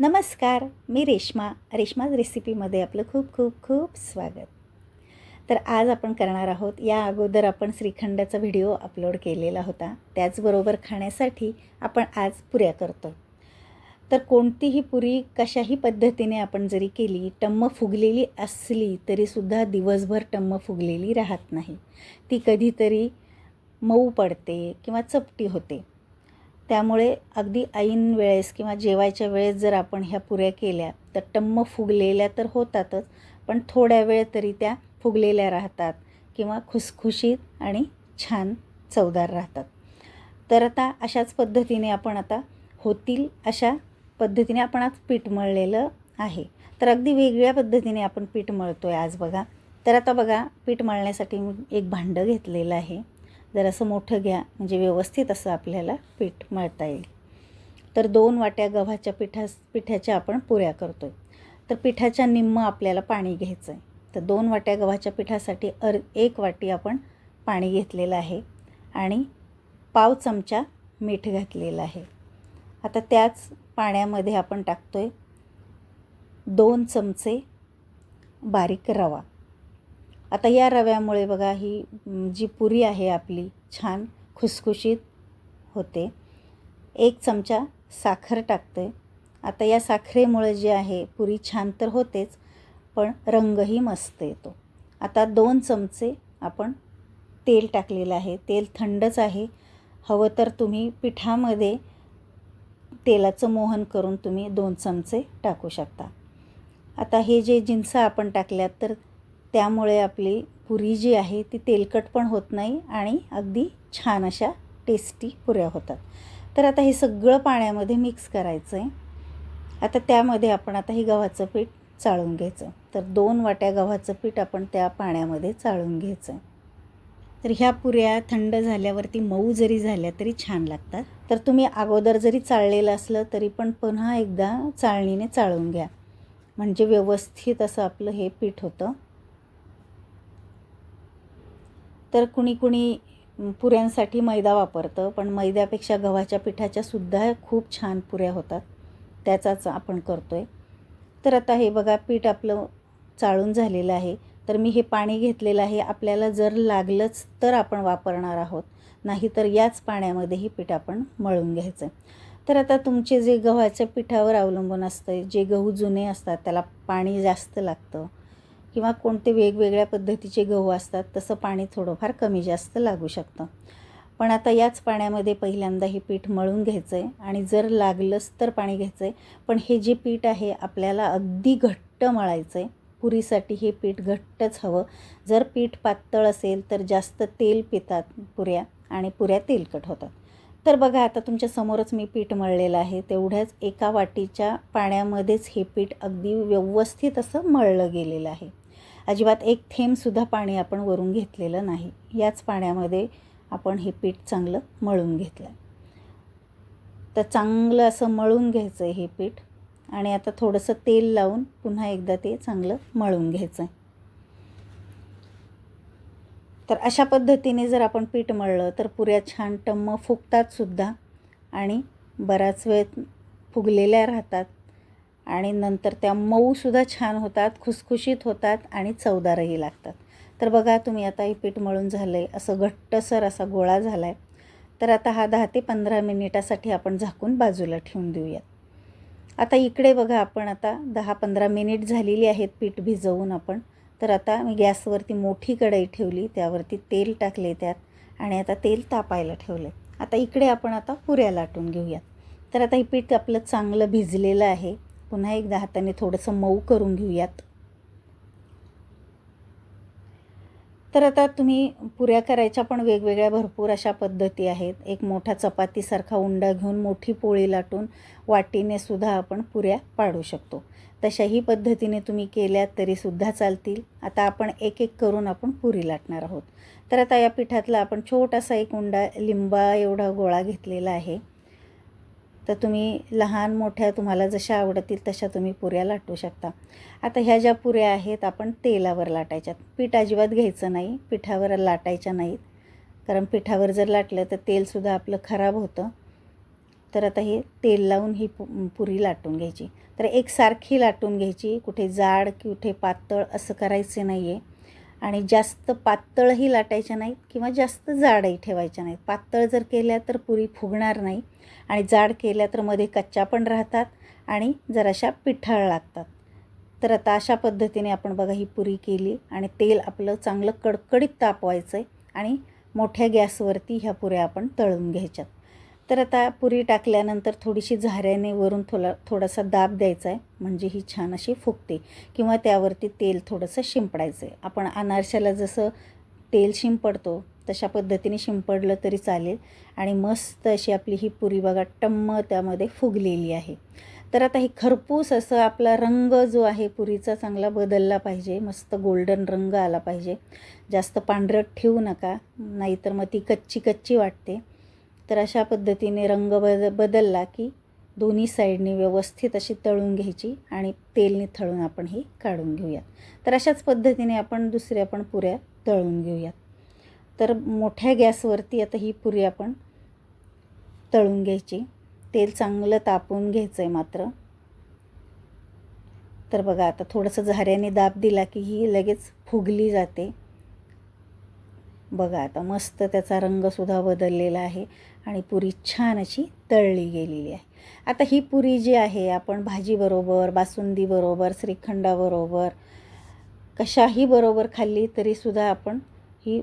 नमस्कार मी रेश्मा. रेश्माज रेसिपीमध्ये आपलं खूप खूप खूप स्वागत. तर आज आपण करणार आहोत या अगोदर आपण श्रीखंडाचा व्हिडिओ अपलोड केलेला होता. त्याचबरोबर खाण्यासाठी आपण आज पुऱ्या करतो तर कोणतीही पुरी कशाही पद्धतीने आपण जरी केली टम्म फुगलेली असली तरीसुद्धा दिवसभर टम्म फुगलेली राहत नाही. ती कधीतरी मऊ पडते किंवा चपटी होते. त्यामुळे अगदी ऐन वेळेस किंवा जेवायच्या वेळेस जर आपण ह्या पुऱ्या केल्या तर टम्म फुगलेल्या तर होतातच पण थोड्या वेळ तरी त्या फुगलेल्या राहतात किंवा खुसखुशीत आणि छान चवदार राहतात. तर आता अशाच पद्धतीने आपण आता होतील अशा पद्धतीने आपण आज पीठ मळलेलं आहे. तर अगदी वेगळ्या पद्धतीने आपण पीठ मळतो आहे आज बघा. तर आता बघा पीठ मळण्यासाठी मी एक भांडं घेतलेलं आहे. जरासं मोठं घ्या म्हणजे व्यवस्थित असं आपल्याला पीठ मळता येईल. तर दोन वाट्या गव्हाच्या पिठा पिठाच्या आपण पुऱ्या करतो आहे तर पिठाच्या निम्म आपल्याला पाणी घ्यायचं आहे तर दोन वाट्या गव्हाच्या पिठासाठी अर एक वाटी आपण पाणी घेतलेलं आहे आणि पाव चमचा मीठ घातलेलं आहे. आता त्याच पाण्यामध्ये आपण टाकतो आहे दोन चमचे बारीक रवा. आता या रव्यामुळे बघा ही जी पुरी आहे आपली छान खुसखुशीत होते. एक चमचा साखर टाकते. आता या साखरेमुळे जे आहे पुरी छान तर होतेच पण रंगही मस्त येतो. आता दोन चमचे आपण तेल टाकलेलं आहे. तेल थंडच आहे. हवं तर तुम्ही पिठामध्ये तेलाचं मोहन करून तुम्ही दोन चमचे टाकू शकता. आता हे जे जिन्स आपण टाकल्यात तर त्यामुळे आपली पुरी जी आहे ती तेलकट पण होत नाही आणि अगदी छान अशा टेस्टी पुऱ्या होतात. तर आता हे सगळं पाण्यामध्ये मिक्स करायचं आहे आता त्यामध्ये आपण आता हे गव्हाचं पीठ चाळून घ्यायचं. तर दोन वाट्या गव्हाचं पीठ आपण त्या पाण्यामध्ये चाळून घ्यायचं आहे तर ह्या पुऱ्या थंड झाल्यावरती मऊ जरी झाल्या तरी छान लागतात. तर तुम्ही अगोदर जरी चाळलेलं असलं तरी पण पुन्हा एकदा चाळणीने चाळून घ्या. म्हणजे व्यवस्थित असं आपलं हे पीठ होतं. तर कुणी कुणी पुऱ्यांसाठी मैदा वापरतं पण मैद्यापेक्षा गव्हाच्या पिठाच्यासुद्धा खूप छान पुऱ्या होतात. त्याचाच आपण करतो आहे तर आता हे बघा पीठ आपलं चाळून झालेलं आहे. तर मी हे पाणी घेतलेलं आहे. आपल्याला जर लागलंच तर आपण वापरणार आहोत. नाहीतर याच पाण्यामध्ये हे पीठ आपण मळून घ्यायचं. तर आता तुमचे जे गव्हाच्या पिठावर अवलंबून असतं जे गहू जुने असतात त्याला पाणी जास्त लागतं. किंवा कोणते वेगवेगळ्या पद्धतीचे गहू असतात तसं पाणी थोडंफार कमी जास्त लागू शकतं. पण आता याच पाण्यामध्ये पहिल्यांदा हे पीठ मळून घ्यायचं आहे आणि जर लागलंच तर पाणी घ्यायचं आहे पण हे जे पीठ आहे आपल्याला अगदी घट्ट मळायचं आहे पुरीसाठी हे पीठ घट्टच हवं. जर पीठ पातळ असेल तर जास्त तेल पितात पुऱ्या आणि पुऱ्या तेलकट होतात. तर बघा आता तुमच्या समोरच मी पीठ मळलेलं आहे. तेवढ्याच एका वाटीच्या पाण्यामध्येच हे पीठ अगदी व्यवस्थित असं मळलं गेलेलं आहे. अजिबात एक थेंबसुद्धा पाणी आपण वरून घेतलेलं नाही. याच पाण्यामध्ये आपण हे पीठ चांगलं मळून घेतलं तर चांगलं असं मळून घ्यायचं आहे हे पीठ आणि आता थोडंसं तेल लावून पुन्हा एकदा ते चांगलं मळून घ्यायचं आहे तर अशा पद्धतीने जर आपण पीठ मळलं तर पुऱ्या छान टम्म फुगतातसुद्धा आणि बराच वेळ फुगलेल्या राहतात. आणि नंतर त्या मऊसुद्धा छान होतात खुसखुशीत होतात आणि चवदारही लागतात. तर बघा तुम्ही आता हे पीठ मळून झालं आहे असं घट्टसर असा गोळा झाला आहे तर आता हा दहा ते पंधरा मिनिटासाठी आपण झाकून बाजूला ठेवून देऊयात. आता इकडे बघा आपण आता दहा पंधरा मिनिट झालेली आहेत पीठ भिजवून आपण. तर आता मी गॅसवरती मोठी कढई ठेवली त्यावरती तेल टाकले त्यात आणि आता तेल तापायला ठेवले आता इकडे आपण आता पुऱ्या लाटून घेऊयात. तर आता हे पीठ आपलं चांगलं भिजलेलं आहे. पुन्हा एकदा हाताने थोडंसं मऊ करून घेऊयात. तर आता तुम्ही पुऱ्या करायच्या पण वेगवेगळ्या भरपूर अशा पद्धती आहेत. एक मोठा चपातीसारखा उंडा घेऊन मोठी पोळी लाटून वाटीने सुद्धा आपण पुऱ्या पाडू शकतो. तशाही पद्धतीने तुम्ही केल्यात तरीसुद्धा चालतील. आता आपण एक एक करून आपण पुरी लाटणार आहोत. तर आता या पिठातला आपण छोटासा एक उंडा लिंबा एवढा गोळा घेतलेला आहे. तर तुम्ही लहान मोठ्या तुम्हाला जशा आवडतील तशा तुम्ही पुऱ्या लाटू शकता. आता ह्या ज्या पुऱ्या आहेत आपण तेलावर लाटायच्यात. पीठ अजिबात घ्यायचं नाही पिठावर लाटायच्या नाहीत. कारण पिठावर जर लाटलं तर तेलसुद्धा आपलं खराब होतं. तर आता हे तेल लावून ही पु पुरी लाटून घ्यायची. तर एकसारखी लाटून घ्यायची कुठे जाड कुठे पातळ असं करायचे नाही आहे आणि जास्त पातळही लाटायच्या नाहीत किंवा जास्त जाडही ठेवायच्या नाहीत. पातळ जर केल्या तर पुरी फुगणार नाही आणि जाड केल्या तर मध्ये कच्च्या पण राहतात आणि जराशा पिठाळ लागतात. तर आता अशा पद्धतीने आपण बघा ही पुरी केली आणि तेल आपलं चांगलं कडकडीत तापवायचं आहे आणि मोठ्या गॅसवरती ह्या पुऱ्या आपण तळून घ्यायच्यात. तर आता पुरी टाकल्यानंतर थोडीशी झाऱ्याने वरून थोडा थोडासा दाब द्यायचा आहे. म्हणजे ही छान अशी फुगते किंवा त्यावरती तेल थोडंसं शिंपडायचं आहे आपण अनारशाला जसं तेल शिंपडतो तशा पद्धतीने शिंपडलं तरी चालेल. आणि मस्त अशी आपली ही पुरी बघा टम्म त्यामध्ये फुगलेली आहे. तर आता हे खरपूस असं आपला रंग जो आहे पुरीचा चांगला बदलला पाहिजे. मस्त गोल्डन रंग आला पाहिजे. जास्त पांढरट ठेवू नका नाहीतर मग ती कच्ची कच्ची वाटते. तर अशा पद्धतीने रंग बद बदलला की दोन्ही साईडने व्यवस्थित अशी तळून घ्यायची आणि तेलने थळून आपण ही काढून घेऊयात. तर अशाच पद्धतीने आपण दुसऱ्या पण पुऱ्या तळून घेऊयात. तर मोठ्या गॅसवरती आता ही पुरी आपण तळून घ्यायची. तेल चांगलं तापून घ्यायचं आहे मात्र. तर बघा आता थोडंसं झाऱ्याने दाब दिला की ही लगेच फुगली जाते. बघा आता मस्त त्याचा रंगसुद्धा बदललेला आहे. आणि पुरी छान अशी तळली गेलेली आहे. आता ही पुरी जी आहे आपण भाजीबरोबर बासुंदीबरोबर श्रीखंडाबरोबर कशाही बरोबर खाल्ली तरीसुद्धा आपण ही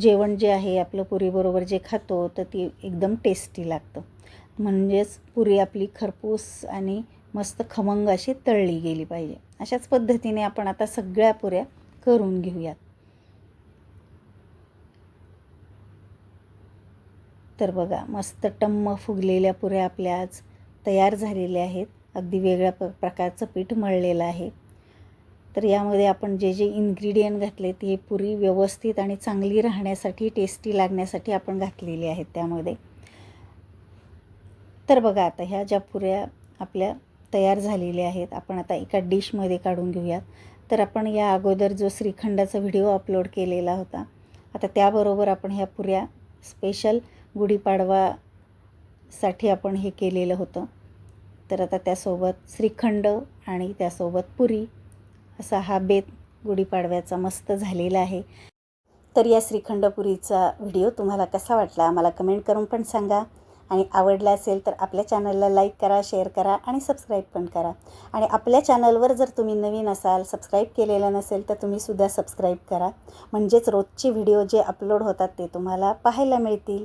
जेवण जे आहे आपलं पुरीबरोबर जे खातो तर ती एकदम टेस्टी लागतं. म्हणजेच पुरी आपली खरपूस आणि मस्त खमंग अशी तळली गेली पाहिजे. अशाच पद्धतीने आपण आता सगळ्या पुऱ्या करून घेऊयात. तर बघा मस्त टम्म फुगलेल्या पुऱ्या आपल्या आज तयार झालेल्या आहेत. अगदी वेगळ्या प प्रकारचं पीठ मळलेलं आहे. तर यामध्ये आपण जे जे इन्ग्रेडियंट घातले ते पुरी व्यवस्थित आणि चांगली राहण्यासाठी टेस्टी लागण्यासाठी आपण घातलेली आहेत त्यामध्ये. तर बघा आता ह्या ज्या पुऱ्या आपल्या तयार झालेल्या आहेत आपण आता एका डिशमध्ये काढून घेऊयात. तर आपण या अगोदर जो श्रीखंडाचा व्हिडिओ अपलोड केलेला होता आता त्याबरोबर आपण ह्या पुऱ्या स्पेशल गुढीपाडवासाठी आपण हे केलेलं होतं. तर आता त्यासोबत श्रीखंड आणि त्यासोबत पुरी असा हा बेत गुढीपाडव्याचा मस्त झालेला आहे. तर या श्रीखंडपुरीचा व्हिडिओ तुम्हाला कसा वाटला मला कमेंट करून पण सांगा. आणि आवडला असेल तर आपल्या चॅनलला लाईक करा शेअर करा आणि सबस्क्राईब पण करा. आणि आपल्या चॅनलवर जर तुम्ही नवीन असाल सबस्क्राईब केलेलं नसेल तर तुम्हीसुद्धा सबस्क्राईब करा. म्हणजेच रोजचे व्हिडिओ जे अपलोड होतात ते तुम्हाला पाहायला मिळतील.